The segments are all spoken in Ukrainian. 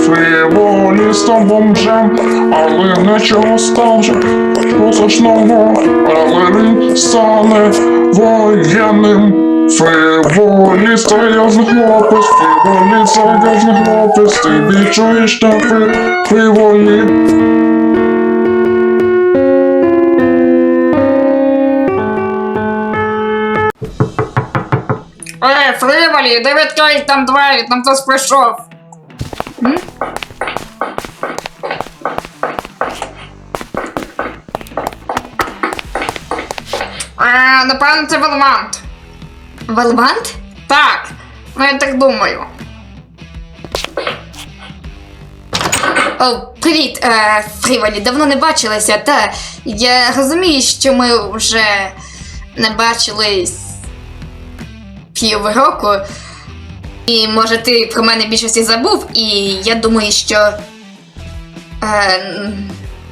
Фриволі став бомжем, але нічого ставши позначного, але він стане воєнним. Фриволі серйозний хлопець, фриволі серйозний хлопець, ти відчуєш те фри, фриволі. Ей, Фриволі, де відкрий там двері, там хтось прийшов. М? Е, напевно, це Велмант. Валвант? Так, ну я так думаю. О, привіт, е, Фріволі, давно не бачилися, та я розумію, що ми вже не бачились пів року. І може ти про мене більшості забув, і я думаю, що. Е,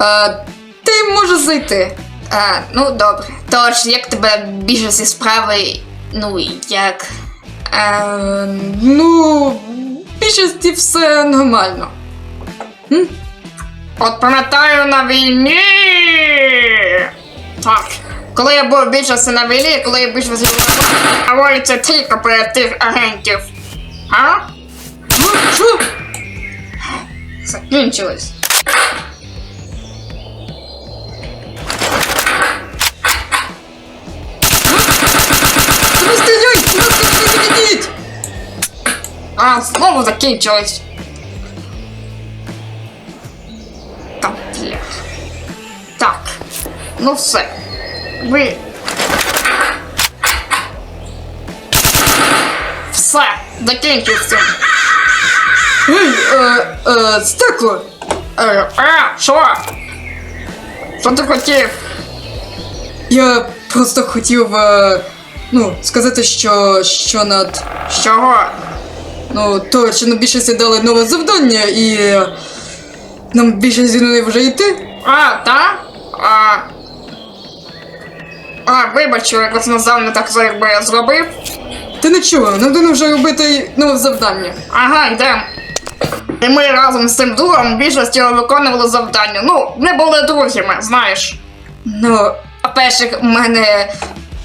е, ти можеш зайти. Е, ну, добре. Тож, як тебе більшості справи, ну, як. Е, ну, більшості все нормально. От пам'ятаю на війні. Так. Коли я був більшості на війні, коли я більшості говориться тільки про тих агентів. А? Ну, що? Закінчилось. Не стріляй! Будь ласка, не відійдіть! А, знову закінчилось. Там, бля. Так. Ну все. Ви. Закінчився. Ей, е, е, стекло! Е, а, що? Що ти хотів? Я просто хотів, е, ну, сказати, що, що над, З Чого? ну, то, що нам більшості дали нове завдання, і е, нам більше зі мною вже йти. А, та? А. А, вибач, якось назав не так, якби я зробив. Та нічого, нам дано вже робити нове завдання. Ага, йдемо. І ми разом з цим другом більшості виконували завдання. Ну, не були друзями, знаєш. Ну, а перше, у мене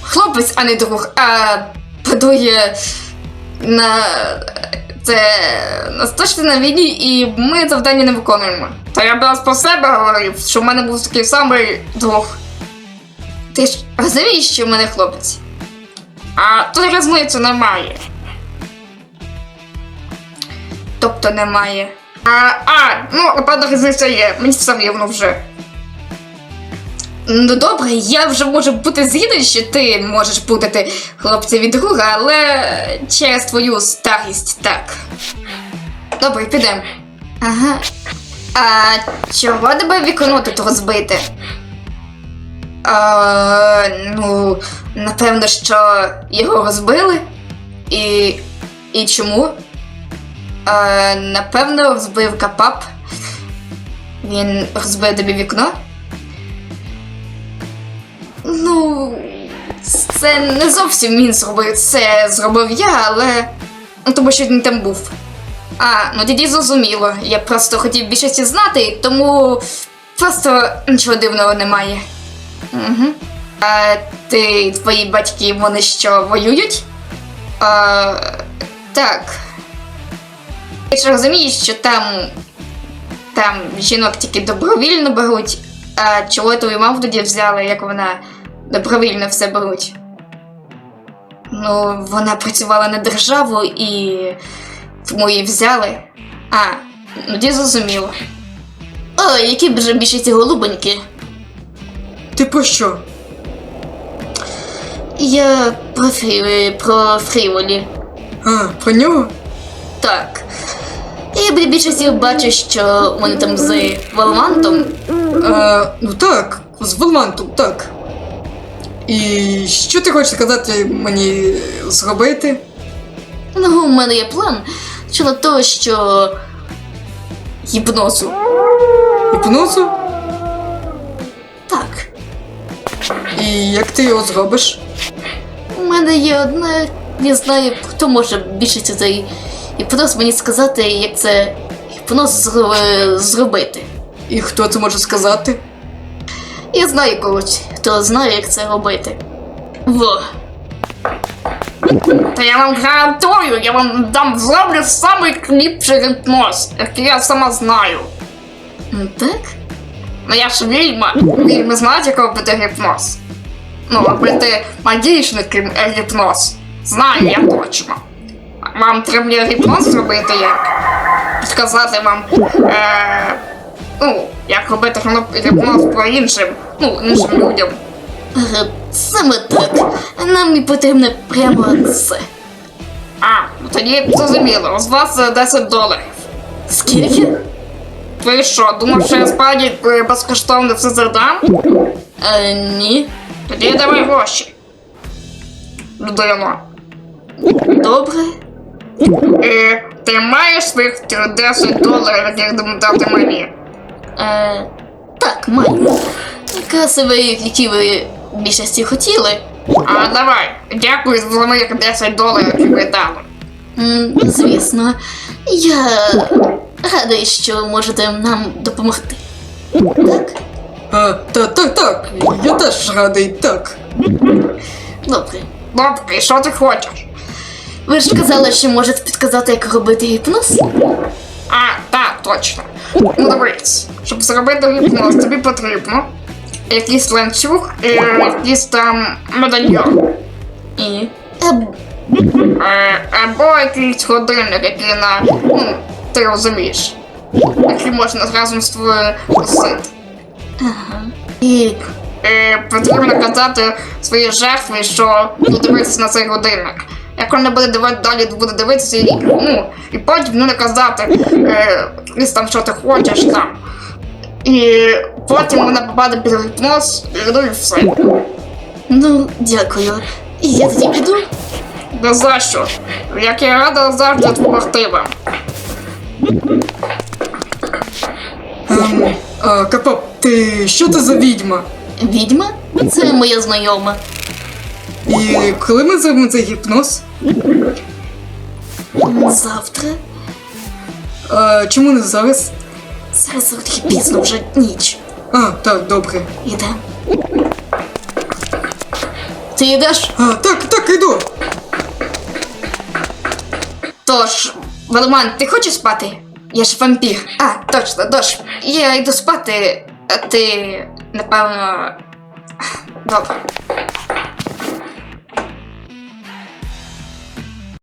хлопець, а не друг, а по-друге, на це нас на війні, і ми завдання не виконуємо. Та я раз про себе говорив, що в мене був такий самий друг. Ти ж розумієш, що в мене хлопець? А тут різниці немає. Тобто немає. А, а, ну, напевно, різниця є. Мені все рівно вже. Ну добре, я вже можу бути згідний, що ти можеш путати хлопця від друга, але через твою старість так. Добре, підемо. Ага. А чого тебе вікно тут розбите? А, ну, напевно, що його розбили. І. І чому? А, напевно, розбив капап. Він розбив тобі вікно. Ну, це не зовсім він зробив, це зробив я, але. Ну, тому що він там був. А, ну тоді зрозуміло. Я просто хотів більшості знати, тому просто нічого дивного немає. Угу. А ти, твої батьки, вони що, воюють? А, так. Ти ж розумієш, що там. Там жінок тільки добровільно беруть, а чого твою маму тоді взяли, як вона добровільно все беруть? Ну, вона працювала на державу і тому її взяли. А, ну тоді зрозуміло. О, які б більше ці голубоньки. Про що? Я про, фрі... про фріволі. А, про нього? Так. Я б більшості бачу, що вони там з Валмантом. А, ну так, з Валмантом, так. І що ти хочеш сказати мені зробити? Ну, у мене є план щодо того, що гіпнозу. Гіпнозу? І як ти його зробиш? У мене є одне, я знаю, хто може більше цей гіпноз мені сказати, як це гіпноз зробити. І хто це може сказати? Я знаю когось, хто знає, як це робити. Во. Та я вам гарантую, я вам дам зроблю самий ліпший гіпноз, який я сама знаю. Так? Ну я ж відьма. Відьми знають, як робити гіпноз. Ну, робити магічний е, гіпноз. Знаю я точно. Вам треба гіпноз зробити як? Сказати вам. Е, ну, як робити гіпно- гіпноз про іншим, ну, іншим людям. Е, Саме так. Нам не потрібно прямо це. А, ну тоді зрозуміло, з вас е, 10 доларів. Скільки? Ви що, думав, що я справді е, безкоштовно все задам? Е, ні. Тоді давай гроші. Людино. Добре. Е, ти маєш своїх 10 доларів, яких дати мені? Е, так, маю. Красиві, які ви більшості хотіли. А давай, дякую за моїх 10 доларів, які ви дали. М, Звісно, я радий, що можете нам допомогти. Так, так, так, так. Я теж радий, так. добре. Добре, що ти хочеш? Ви ж казали, що можете підказати, як робити гіпноз? А, так, точно. Ну дивись, щоб зробити гіпноз, тобі потрібно якийсь ланцюг і якийсь там медальйон. І. Е, Е, або якийсь годинник, який на. Ну, ти розумієш. Який можна разом з носити. І Е, потрібно казати своїй жертві, що не дивитися на цей годинник. Як вона буде дивити далі, буде дивитися і, ну, і потім ну, не казати, е, там, що ти хочеш там. І потім вона попаде під гіпноз, і ну і все. ну, дякую. І я тоді піду. Не за що. Як я рада завжди допомогти вам. Ем, Капап, ти що ти за відьма? Відьма? Це моя знайома. І коли ми зробимо цей гіпноз? Завтра. А, чому не зараз? Зараз трохи пізно вже ніч. А, так, добре. Ідем. Ти йдеш? А, так, так, іду. Тож, Валоман, ти хочеш спати? Я ж вампір. А, точно, тож. Я йду спати, ти, напевно. Добре.